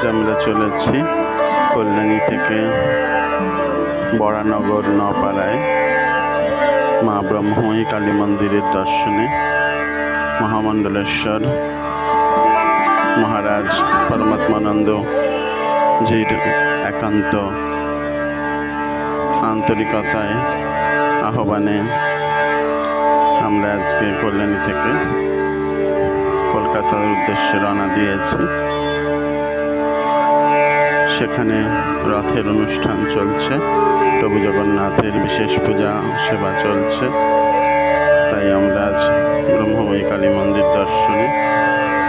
আজ আমরা চলেছি কল্যাণী থেকে বরানগর নপাড়ায় মা ব্রহ্মময়ী কালী মন্দিরের দর্শনে মহামণ্ডলেশ্বর, মহারাজ পরমাত্মানন্দ জির একান্ত আন্তরিকতায় আহ্বানে আমরা আজকে কল্যাণী থেকে কলকাতার উদ্দেশ্যে রওনা দিয়েছি। সেখানে রথের অনুষ্ঠান চলছে। প্রভু জগন্নাথের বিশেষ পূজা, সেবা চলছে। তাই আমরা আজ ব্রহ্মময়ী কালী মন্দির দর্শনে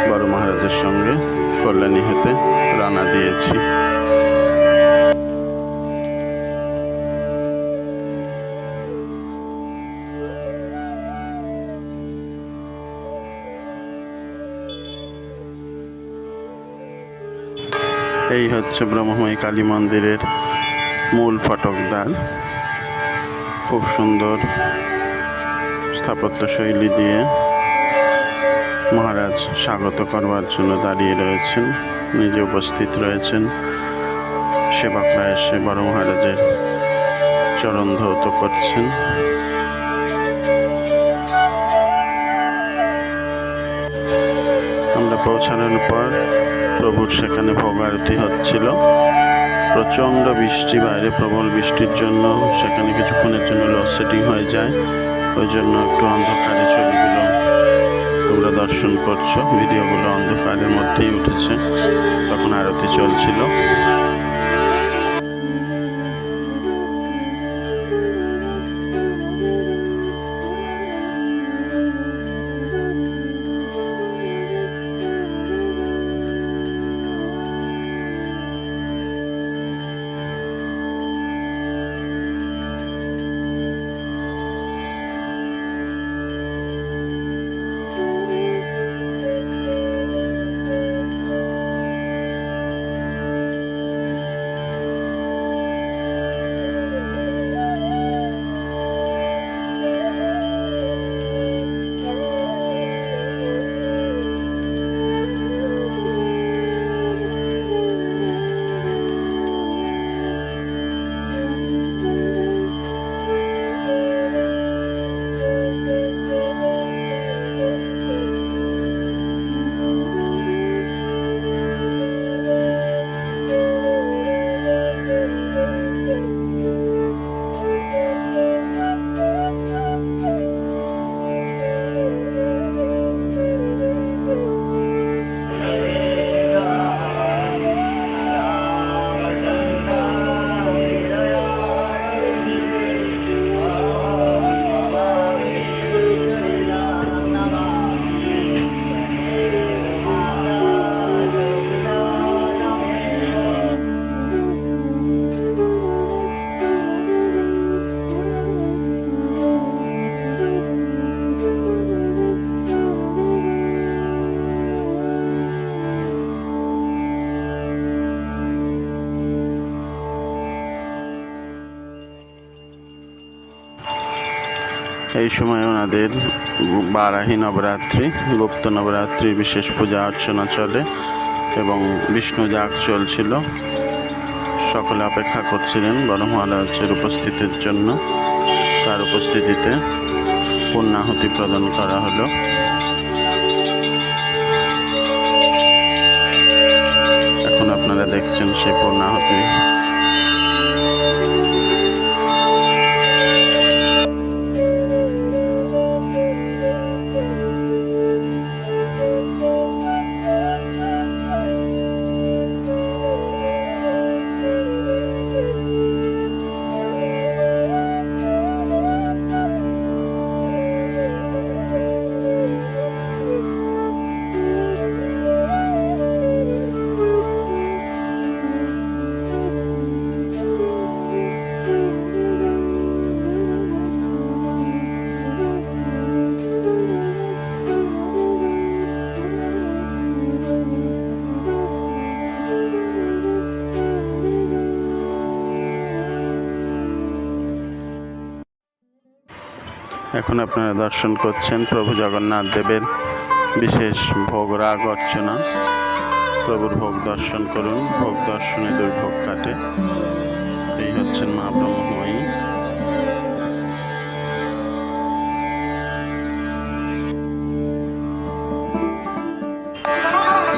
বড় মহারাজের সঙ্গে কল্যাণী হতে রানা দিয়েছি। এই হচ্ছে ব্রহ্মময়ী কালী মন্দিরের মূল ফটকদ্বার খুব সুন্দর স্থাপত্য শৈলী দিয়ে মহারাজ স্বাগত করবার জন্য দাঁড়িয়ে রয়েছেন, নিজে উপস্থিত রয়েছেন। সেবকরা এসে বড় মহারাজের চরণ ধৌত করছেন। আমরা পৌঁছানোর পর প্রভুর সেখানে ভোগারতি হচ্ছিল। প্রচণ্ড বৃষ্টি, বাইরে প্রবল বৃষ্টির জন্য সেখানে কিছুক্ষণের জন্য লোডশেডিং হয়ে যায়। ওই জন্য একটু অন্ধকারে ছবিগুলো তোমরা দর্শন করছ। ভিডিওগুলো অন্ধকারের মধ্যেই উঠেছে। তখন আরতি চলছিল। এই সময় ওনাদের বারাহী নবরাত্রি, গুপ্ত নবরাত্রি, বিশেষ পূজা, অর্চনা চলে এবং বিষ্ণু যাগ চলছিল। সকলে অপেক্ষা করছিলেন বড় মহারাজের উপস্থিতির জন্য। তার উপস্থিতিতে পূর্ণাহুতি প্রদান করা হলো। এখন আপনারা দেখছেন সেই পূর্ণাহুতি এখন আপনারা দর্শন করছেন প্রভু জগন্নাথ দেবের বিশেষ ভোগ রাগ অর্চনা। প্রভুর ভোগ দর্শন করুন, ভোগ দর্শনে দুর্ভোগ কাটে। এই হচ্ছেন মা ব্রহ্মময়ী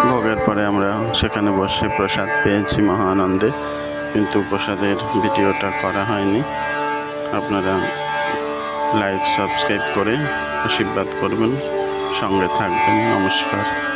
ভোগের পরে আমরা সেখানে বসে প্রসাদ পেয়েছি মহা আনন্দে কিন্তু প্রসাদের ভিডিওটা করা হয়নি। আপনারা লাইক সাবস্ক্রাইব করে আশীর্বাদ করবেন। সঙ্গে থাকবেন। নমস্কার।